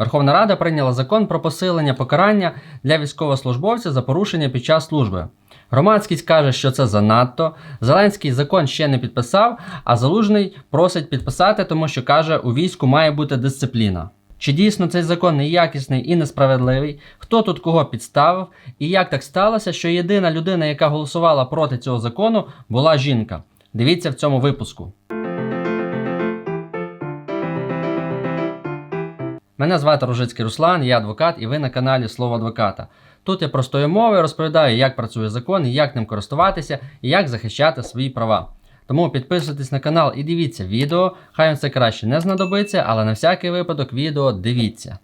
Верховна Рада прийняла закон про посилення покарання для військовослужбовців за порушення під час служби. Громадськість каже, що це занадто. Зеленський закон ще не підписав, а Залужний просить підписати, тому що каже, у війську має бути дисципліна. Чи дійсно цей закон неякісний і несправедливий? Хто тут кого підставив? І як так сталося, що єдина людина, яка голосувала проти цього закону, була жінка? Дивіться в цьому випуску. Мене звати Ружицький Руслан, я адвокат, і ви на каналі Слово адвоката. Тут я простою мовою розповідаю, як працює закон, як ним користуватися, і як захищати свої права. Тому підписуйтесь на канал і дивіться відео. Хай вам це краще не знадобиться, але на всякий випадок відео дивіться.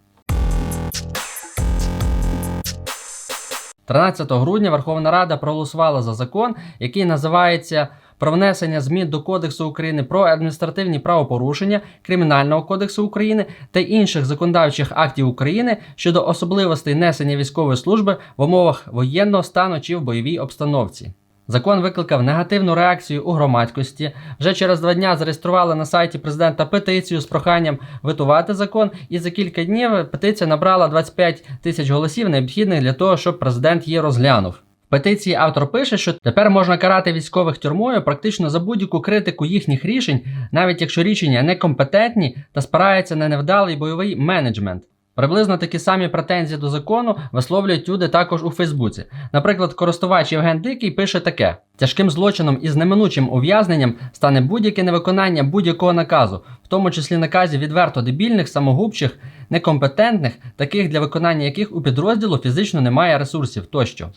13 грудня Верховна Рада проголосувала за закон, який називається про внесення змін до Кодексу України про адміністративні правопорушення, Кримінального кодексу України та інших законодавчих актів України щодо особливостей несення військової служби в умовах воєнного стану чи в бойовій обстановці. Закон викликав негативну реакцію у громадськості. Вже через два дня зареєстрували на сайті президента петицію з проханням витувати закон, і за кілька днів петиція набрала 25 тисяч голосів, необхідних для того, щоб президент її розглянув. Петиції автор пише, що тепер можна карати військових тюрмою практично за будь-яку критику їхніх рішень, навіть якщо рішення некомпетентні та спираються на невдалий бойовий менеджмент. Приблизно такі самі претензії до закону висловлюють люди також у Фейсбуці. Наприклад, користувач Євген Дикий пише таке: тяжким злочином із неминучим ув'язненням стане будь-яке невиконання будь-якого наказу, в тому числі наказів відверто дебільних, самогубчих, некомпетентних, таких для виконання яких у підрозділу фізично немає ресурсів тощо.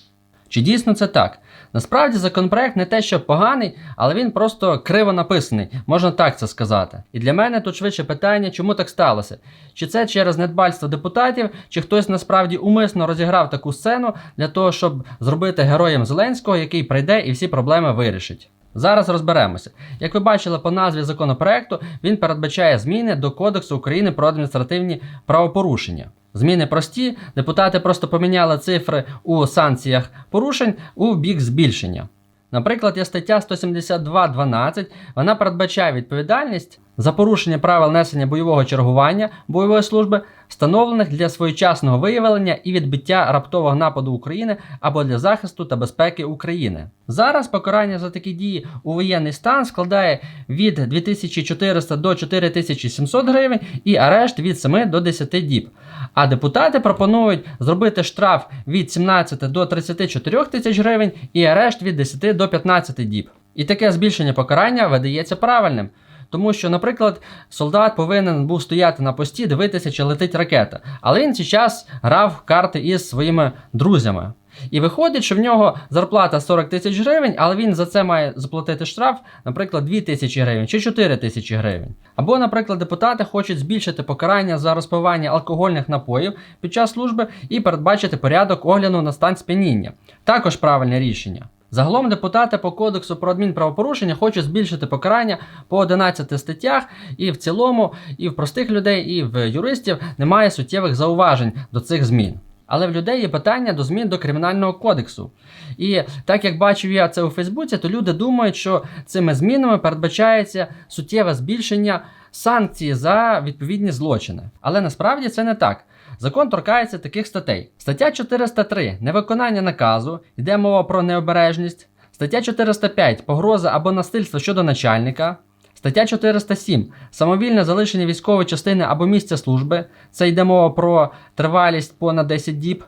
Чи дійсно це так? Насправді законопроект не те, що поганий, але він просто криво написаний, можна так це сказати. І для мене тут швидше питання, чому так сталося? Чи це через недбальство депутатів, чи хтось насправді умисно розіграв таку сцену для того, щоб зробити героєм Зеленського, який прийде і всі проблеми вирішить. Зараз розберемося. Як ви бачили по назві законопроекту, він передбачає зміни до Кодексу України про адміністративні правопорушення. Зміни прості, депутати просто поміняли цифри у санкціях порушень у бік збільшення. Наприклад, є стаття 172.12, вона передбачає відповідальність за порушення правил несення бойового чергування бойової служби, встановлених для своєчасного виявлення і відбиття раптового нападу України або для захисту та безпеки України. Зараз покарання за такі дії у воєнний стан складає від 2400 до 4700 гривень і арешт від 7 до 10 діб. А депутати пропонують зробити штраф від 17 до 34 тисяч гривень і арешт від 10 до 15 діб. І таке збільшення покарання видається правильним. Тому що, наприклад, солдат повинен був стояти на пості, дивитися, чи летить ракета. Але він цей час грав карти із своїми друзями. І виходить, що в нього зарплата 40 тисяч гривень, але він за це має заплатити штраф, наприклад, 2 тисячі гривень чи 4 тисячі гривень. Або, наприклад, депутати хочуть збільшити покарання за розпивання алкогольних напоїв під час служби і передбачити порядок огляду на стан сп'яніння. Також правильне рішення. Загалом депутати по кодексу про адмінправопорушення хочуть збільшити покарання по 11 статтях, і в цілому, і в простих людей, і в юристів немає суттєвих зауважень до цих змін. Але в людей є питання до змін до кримінального кодексу. І так як бачив я це у Фейсбуці, то люди думають, що цими змінами передбачається суттєве збільшення санкцій за відповідні злочини. Але насправді це не так. Закон торкається таких статей. Стаття 403 невиконання наказу, йде мова про необережність. Стаття 405 погроза або насильство щодо начальника. Стаття 407 самовільне залишення військової частини або місця служби. Це йде мова про тривалість понад 10 діб.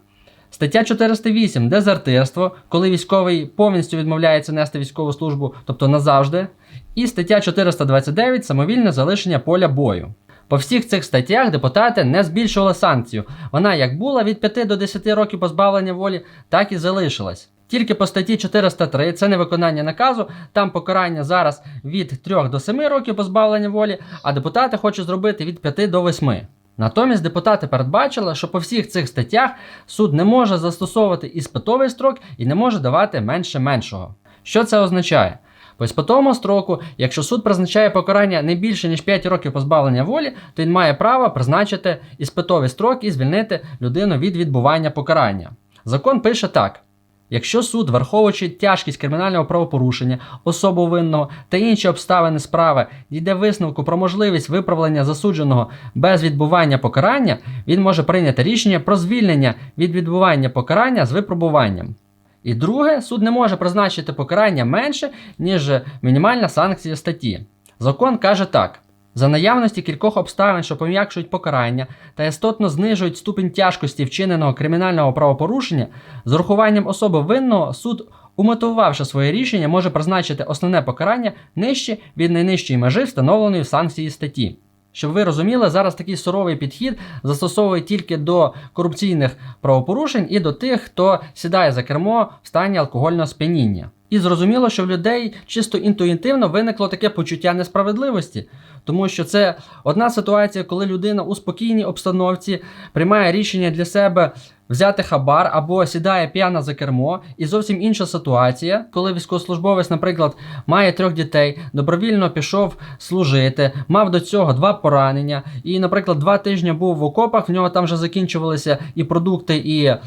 Стаття 408 дезертирство, коли військовий повністю відмовляється нести військову службу, тобто назавжди. І стаття 429 самовільне залишення поля бою. По всіх цих статтях депутати не збільшували санкцію. Вона як була від 5 до 10 років позбавлення волі, так і залишилась. Тільки по статті 403 це невиконання наказу, там покарання зараз від 3 до 7 років позбавлення волі, а депутати хочуть зробити від 5 до 8. Натомість депутати передбачили, що по всіх цих статтях суд не може застосовувати іспитовий строк і не може давати менше меншого. Що це означає? По іспитовому строку, якщо суд призначає покарання не більше ніж 5 років позбавлення волі, то він має право призначити іспитовий строк і звільнити людину від відбування покарання. Закон пише так: Якщо суд, враховуючи тяжкість кримінального правопорушення, особу винного та інші обставини справи, дійде висновку про можливість виправлення засудженого без відбування покарання, він може прийняти рішення про звільнення від відбування покарання з випробуванням. І друге, суд не може призначити покарання менше, ніж мінімальна санкція статті. Закон каже так. За наявності кількох обставин, що пом'якшують покарання та істотно знижують ступінь тяжкості вчиненого кримінального правопорушення, з урахуванням особи винного суд, умотивувавши своє рішення, може призначити основне покарання нижче від найнижчої межі, встановленої в санкції статті. Щоб ви розуміли, зараз такий суровий підхід застосовує тільки до корупційних правопорушень і до тих, хто сідає за кермо в стані алкогольного сп'яніння. І зрозуміло, що в людей чисто інтуїтивно виникло таке почуття несправедливості, тому що це одна ситуація, коли людина у спокійній обстановці приймає рішення для себе взяти хабар або сідає п'яна за кермо, і зовсім інша ситуація, коли військовослужбовець, наприклад, має трьох дітей, добровільно пішов служити, мав до цього два поранення, і, наприклад, два тижні був в окопах, в нього там вже закінчувалися і продукти, і е,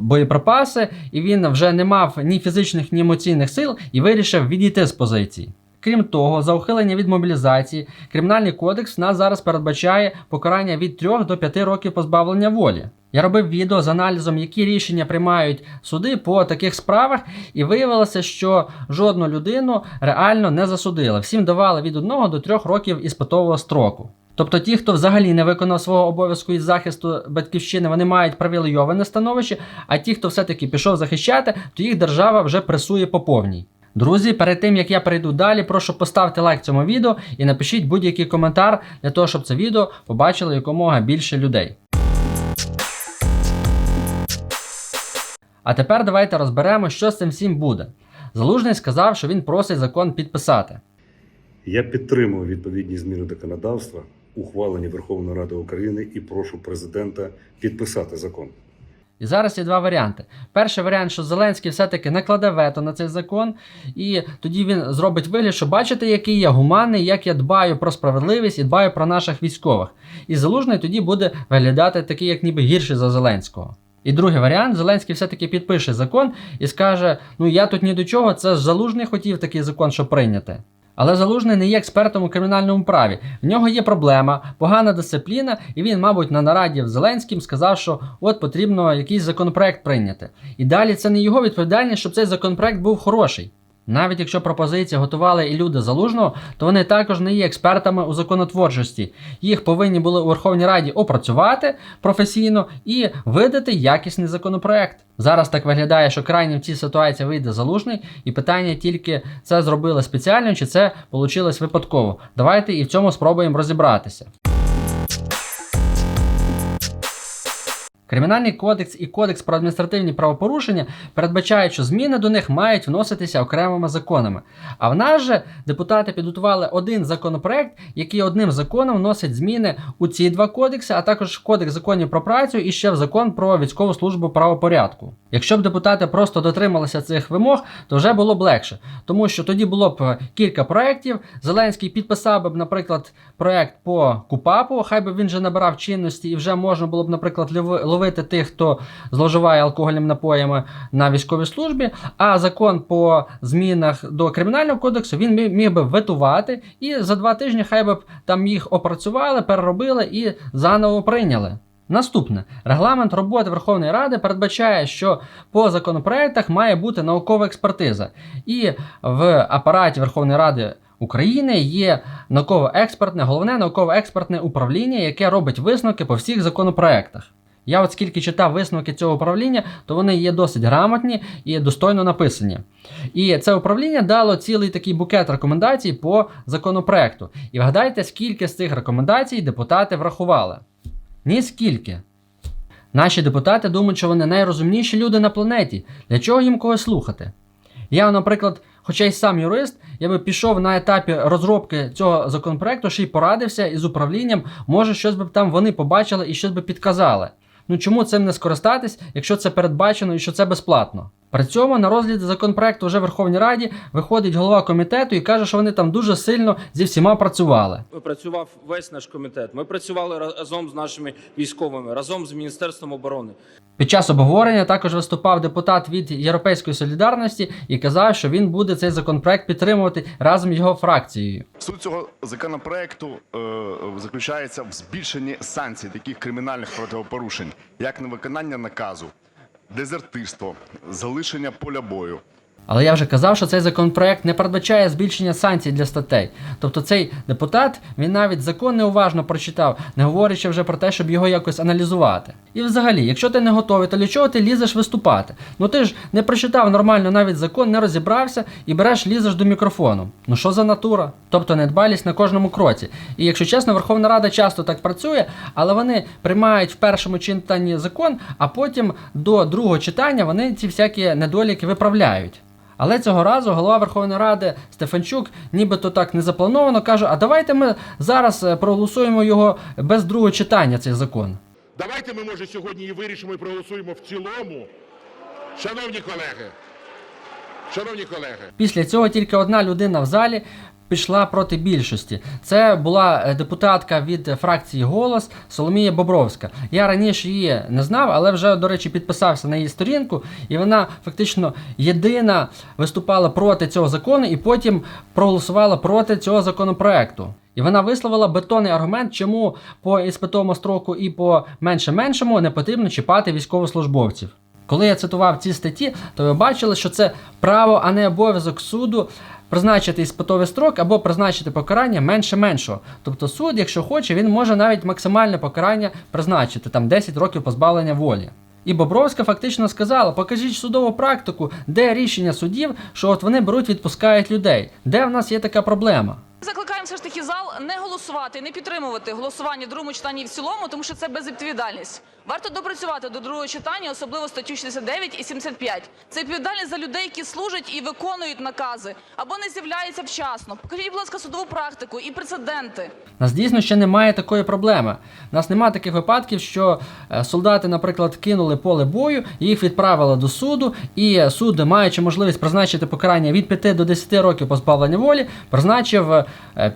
боєприпаси, і він вже не мав ні фізичних, ні емоційних сил і вирішив відійти з позиції. Крім того, за ухилення від мобілізації, Кримінальний кодекс в нас зараз передбачає покарання від 3 до 5 років позбавлення волі. Я робив відео з аналізом, які рішення приймають суди по таких справах, і виявилося, що жодну людину реально не засудили. Всім давали від 1 до 3 років іспитового строку. Тобто ті, хто взагалі не виконав свого обов'язку із захисту батьківщини, вони мають привілейоване становище, а ті, хто все-таки пішов захищати, то їх держава вже пресує по повній. Друзі, перед тим як я перейду далі, прошу поставити лайк цьому відео і напишіть будь-який коментар для того, щоб це відео побачило якомога більше людей. А тепер давайте розберемо, що з цим всім буде. Залужний сказав, що він просить закон підписати. Я підтримую відповідні зміни законодавства, ухвалені Верховною Радою України, і прошу президента підписати закон. І зараз є два варіанти. Перший варіант, що Зеленський все-таки накладе вето на цей закон, і тоді він зробить вигляд, що бачите, який я гуманний, як я дбаю про справедливість і дбаю про наших військових. І залужний тоді буде виглядати такий, як ніби гірший за Зеленського. І другий варіант, Зеленський все-таки підпише закон і скаже: ну я тут ні до чого, це ж залужний хотів такий закон, щоб прийняти. Але Залужний не є експертом у кримінальному праві. В нього є проблема, погана дисципліна, і він, мабуть, на нараді з Зеленським сказав, що от потрібно якийсь законопроект прийняти. І далі це не його відповідальність, щоб цей законопроект був хороший. Навіть якщо пропозиції готували і люди залужного, то вони також не є експертами у законотворчості. Їх повинні були у Верховній Раді опрацювати професійно і видати якісний законопроект. Зараз так виглядає, що крайнім в цій ситуації вийде залужний, і питання тільки це зробили спеціально чи це вийшло випадково. Давайте і в цьому спробуємо розібратися. Кримінальний кодекс і кодекс про адміністративні правопорушення передбачають, що зміни до них мають вноситися окремими законами. А в нас же депутати підготували один законопроект, який одним законом вносить зміни у ці два кодекси, а також в кодекс законів про працю і ще в закон про військову службу правопорядку. Якщо б депутати просто дотрималися цих вимог, то вже було б легше, тому що тоді було б кілька проєктів. Зеленський підписав би, наприклад, проєкт по КУПАПу, хай би він вже набирав чинності і вже можна було б, наприклад, ловити тих, хто зловживає алкогольними напоями на військовій службі. А закон по змінах до кримінального кодексу він міг би ветувати, і за два тижні хай би там їх опрацювали, переробили і заново прийняли. Наступне регламент роботи Верховної Ради передбачає, що по законопроектах має бути наукова експертиза, і в апараті Верховної Ради України є науково-експертне, головне науково-експертне управління, яке робить висновки по всіх законопроектах. Я от скільки читав висновки цього управління, то вони є досить грамотні і достойно написані. І це управління дало цілий такий букет рекомендацій по законопроекту. І вгадайте, скільки з цих рекомендацій депутати врахували. Ні скільки. Наші депутати думають, що вони найрозумніші люди на планеті. Для чого їм когось слухати? Я, наприклад, хоча й сам юрист, я би пішов на етапі розробки цього законопроекту, ще й порадився із управлінням, може, щось би там вони побачили і щось би підказали. Ну чому цим не скористатись, якщо це передбачено і що це безплатно? При цьому на розгляд законопроекту вже в Верховній Раді виходить голова комітету і каже, що вони там дуже сильно зі всіма працювали. Працював весь наш комітет. Ми працювали разом з нашими військовими, разом з Міністерством оборони. Під час обговорення також виступав депутат від Європейської солідарності і казав, що він буде цей законопроект підтримувати разом з його фракцією. Суть цього законопроекту е, заключається в збільшенні санкцій таких кримінальних правопорушень, як невиконання наказу, дезертирство, залишення поля бою. Але я вже казав, що цей законопроект не передбачає збільшення санкцій для статей. Тобто цей депутат він навіть закон неуважно прочитав, не говорячи вже про те, щоб його якось аналізувати. І взагалі, якщо ти не готовий, то для чого ти лізеш виступати? Ну ти ж не прочитав нормально навіть закон, не розібрався і береш лізеш до мікрофону. Ну що за натура? Тобто недбалість на кожному кроці. І якщо чесно, Верховна Рада часто так працює, але вони приймають в першому читанні закон, а потім до другого читання вони ці всякі недоліки виправляють. Але цього разу голова Верховної Ради Стефанчук, нібито так не заплановано, каже: а давайте ми зараз е, проголосуємо його без другого читання, цей закон. Давайте ми, може, сьогодні і вирішимо і проголосуємо в цілому. Шановні колеги, шановні колеги, Після цього тільки одна людина в залі пішла проти більшості. Це була е, депутатка від фракції Голос Соломія Бобровська. Я раніше її не знав, але вже, до речі, підписався на її сторінку, і вона фактично єдина виступала проти цього закону і потім проголосувала проти цього законопроекту. І вона висловила бетонний аргумент, чому по іспитовому строку і по менше-меншому не потрібно чіпати військовослужбовців. Коли я цитував ці статті, то ви бачили, що це право, а не обов'язок суду призначити іспитовий строк або призначити покарання менше меншого. Тобто суд, якщо хоче, він може навіть максимальне покарання призначити, там 10 років позбавлення волі. І Бобровська фактично сказала: покажіть судову практику, де рішення судів, що от вони беруть, відпускають людей. Де в нас є така проблема? Закликаємо все ж таки зал не голосувати, не підтримувати голосування в другому читанні і в цілому, тому що це безвідповідальність. Варто допрацювати до другого читання, особливо статтю 69 і 75. Це відповідальність за людей, які служать і виконують накази або не з'являються вчасно. Покажіть, будь ласка, судову практику і прецеденти. Нас дійсно ще немає такої проблеми. У нас немає таких випадків, що е, солдати, наприклад, кинули поле бою, їх відправили до суду, і суд, маючи можливість призначити покарання від 5 до 10 років позбавлення волі, призначив е,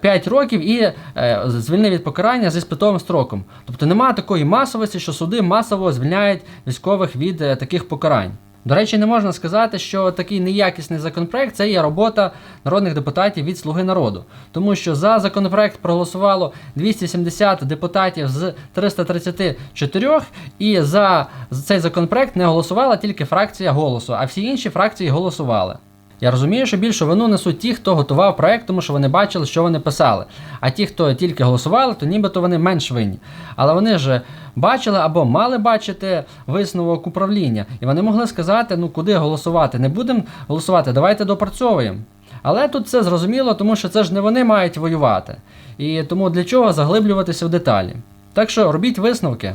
5 років і е, звільнив від покарання зі спитовим строком. Тобто немає такої масовості, що суди масово звільняють військових від е, таких покарань. До речі, не можна сказати, що такий неякісний законопроект це є робота народних депутатів від Слуги народу, тому що за законопроект проголосувало 270 депутатів з 334, і за цей законопроект не голосувала тільки фракція голосу, а всі інші фракції голосували. Я розумію, що більшу вину несуть ті, хто готував проект, тому що вони бачили, що вони писали. А ті, хто тільки голосували, то нібито вони менш винні. Але вони ж бачили або мали бачити висновок управління, і вони могли сказати, ну куди голосувати. Не будемо голосувати, давайте допрацьовуємо. Але тут все зрозуміло, тому що це ж не вони мають воювати. І тому для чого заглиблюватися в деталі. Так що робіть висновки.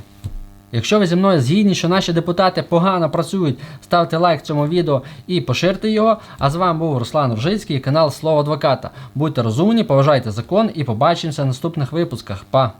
Якщо ви зі мною згідні, що наші депутати погано працюють, ставте лайк цьому відео і поширте його. А з вами був Руслан Ржицький, канал Слово Адвоката. Будьте розумні, поважайте закон і побачимося в наступних випусках. Па!